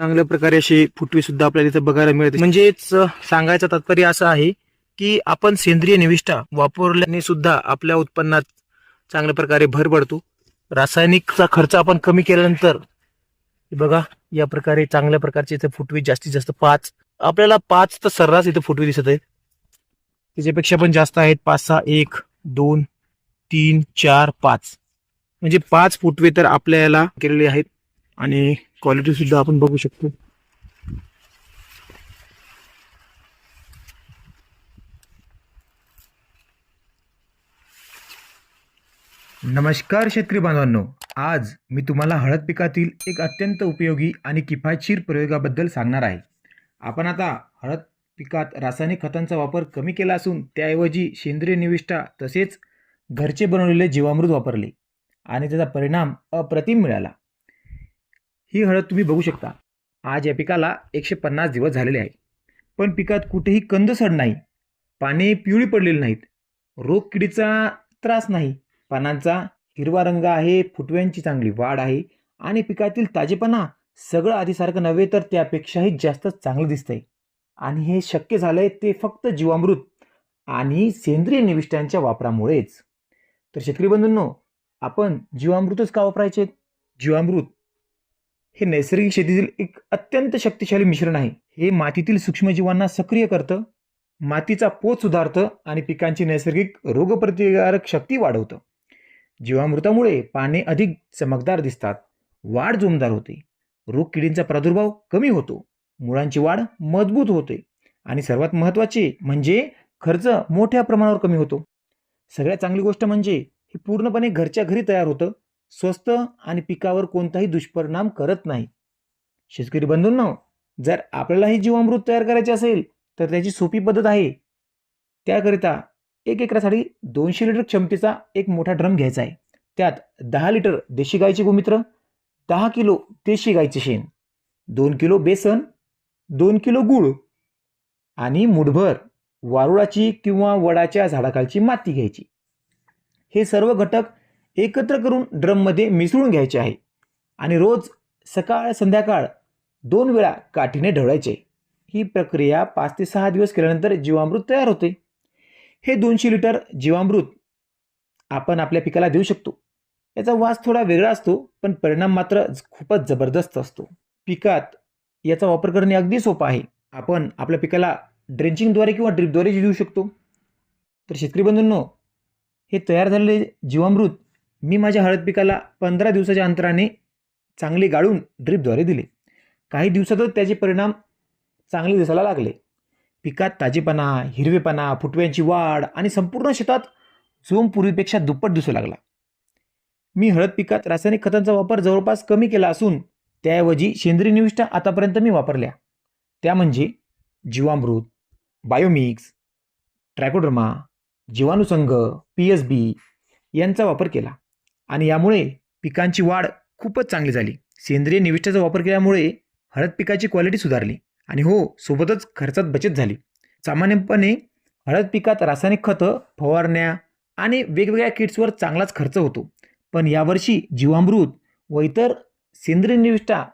चांगल्या प्रकारे अशी फुटवी सुद्धा आपल्याला इथे बघायला मिळते. म्हणजेच सांगायचं तात्पर्य असं आहे की आपण सेंद्रिय निविष्ठा वापरल्याने सुद्धा आपल्या उत्पन्नात चांगल्या प्रकारे भर पडतो. रासायनिकचा खर्च आपण कमी केल्यानंतर बघा या प्रकारे चांगल्या प्रकारचे इथे फुटवी जास्तीत जास्त पाच आपल्याला पाच तर सर्रास इथे फुटवी दिसत आहेत. त्याच्यापेक्षा पण जास्त आहेत पाच सहा एक दोन तीन चार पाच. म्हणजे पाच फुटवे तर आपल्याला केलेले आहेत. आणि क्वालिटी सुद्धा आपण बघू शकतो. नमस्कार शेतकरी बांधवांनो. आज मी तुम्हाला हळद पिकातील एक अत्यंत उपयोगी आणि किफायतशीर प्रयोगाबद्दल सांगणार आहे. आपण आता हळद पिकात रासायनिक खतांचा वापर कमी केला असून त्याऐवजी सेंद्रिय निविष्ठा तसेच घरचे बनवलेले जीवामृत वापरले आणि त्याचा परिणाम अप्रतिम मिळाला. ही हळद तुम्ही बघू शकता. आज या पिकाला एकशे पन्नास दिवस झालेले आहे पण पिकात कुठेही कंदसड नाही. पाने पिवळी पडलेली नाहीत. रोग किडीचा त्रास नाही. पानांचा हिरवा रंग आहे फुटव्यांची चांगली वाढ आहे आणि पिकातील ताजेपणा सगळं आधीसारखं नव्हे तर त्यापेक्षाही जास्त चांगलं दिसतंय. आणि हे शक्य झालंय ते फक्त जीवामृत आणि सेंद्रिय निविष्ठांच्या वापरामुळेच. तर शेतकरी बंधूंनो आपण जीवामृतच का वापरायचे जीवामृत हे नैसर्गिक शेतीतील एक अत्यंत शक्तिशाली मिश्रण आहे. हे मातीतील सूक्ष्मजीवांना सक्रिय करतं मातीचा पोत सुधारतं आणि पिकांची नैसर्गिक रोगप्रतिकारक शक्ती वाढवतं. जीवामृतामुळे पाने अधिक चमकदार दिसतात वाढ जोमदार होते रोग किडींचा प्रादुर्भाव कमी होतो मुळांची वाढ मजबूत होते आणि सर्वात महत्त्वाचे म्हणजे खर्च मोठ्या प्रमाणावर कमी होतो. सगळ्यात चांगली गोष्ट म्हणजे हे पूर्णपणे घरच्या घरी तयार होतं स्वस्त आणि पिकावर कोणताही दुष्परिणाम करत नाही. शेतकरी बंधूंना जर आपल्याला हे जीवामृत तयार करायचे असेल तर त्याची सोपी पद्धत आहे. त्याकरिता एक एकरासाठी दोनशे लिटर क्षमतेचा एक मोठा ड्रम घ्यायचा आहे. त्यात दहा लिटर देशी गाईचे गोमित्र दहा किलो देशी गाईचे शेण दोन किलो बेसन दोन किलो गूळ आणि मुठभर वारुळाची किंवा वडाच्या झाडाखालची माती घ्यायची. हे सर्व घटक एकत्र करून ड्रममध्ये मिसळून घ्यायचे आहे. आणि रोज सकाळ संध्याकाळ दोन वेळा काठीने ढवळायचे. ही प्रक्रिया पाच ते सहा दिवस केल्यानंतर जीवामृत तयार होते. हे दोनशे लिटर जीवामृत आपण आपल्या पिकाला देऊ शकतो. याचा वास थोडा वेगळा असतो पण परिणाम मात्र खूपच जबरदस्त असतो. पिकात याचा वापर करणे अगदी सोपं आहे. आपण आपल्या पिकाला ड्रेंचिंगद्वारे किंवा ड्रिपद्वारे देऊ शकतो. तर शेतकरी बंधूंनो हे तयार झालेले जीवामृत मी माझ्या हळद पिकाला पंधरा दिवसाच्या अंतराने चांगले गाळून ड्रीपद्वारे दिले. काही दिवसातच त्याचे परिणाम चांगले दिसायला लागले. पिकात ताजेपणा हिरवेपणा फुटव्यांची वाढ आणि संपूर्ण शेतात जोम पूर्वीपेक्षा दुप्पट दिसू लागला. मी हळद पिकात रासायनिक खतांचा वापर जवळपास कमी केला असून त्याऐवजी सेंद्रिय निविष्ठा आतापर्यंत मी वापरल्या. त्या म्हणजे जीवामृत बायोमिक्स ट्रॅकोड्रमा जीवाणुसंघ पी एस बी यांचा वापर केला. आणि यामुळे पिकांची वाढ खूपच चांगली झाली. सेंद्रिय निविष्ठाचा वापर केल्यामुळे हळद पिकाची क्वालिटी सुधारली आणि हो सोबतच खर्चात बचत झाली. सामान्यपणे हळद पिकात रासायनिक खतं फवारण्या आणि वेगवेगळ्या किट्सवर चांगलाच खर्च होतो. पण यावर्षी जीवामृत व इतर सेंद्रिय निविष्ठा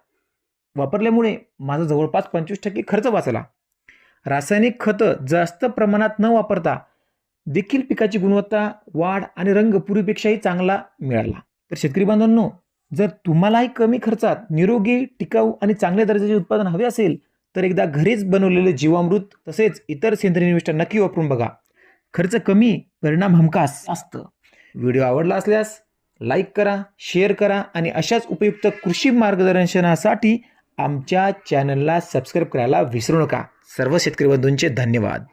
वापरल्यामुळे माझा जवळपास पंचवीस टक्के खर्च वाचला. रासायनिक खतं जास्त प्रमाणात न वापरता देखील पिकाची गुणवत्ता वाढ आणि रंग पूर्वीपेक्षाही चांगला मिळाला. तर शेतकरी बांधवांनो जर तुम्हालाही कमी खर्चात निरोगी टिकाऊ आणि चांगल्या दर्जाचे उत्पादन हवे असेल तर एकदा घरीच बनवलेले जीवामृत तसेच इतर सेंद्रिय निविष्ट नक्की वापरून बघा. खर्च कमी परिणाम हमखास असतं. व्हिडिओ आवडला असल्यास लाईक करा शेअर करा आणि अशाच उपयुक्त कृषी मार्गदर्शनासाठी आमच्या चॅनलला सबस्क्राईब करायला विसरू नका. सर्व शेतकरी बंधूंचे धन्यवाद.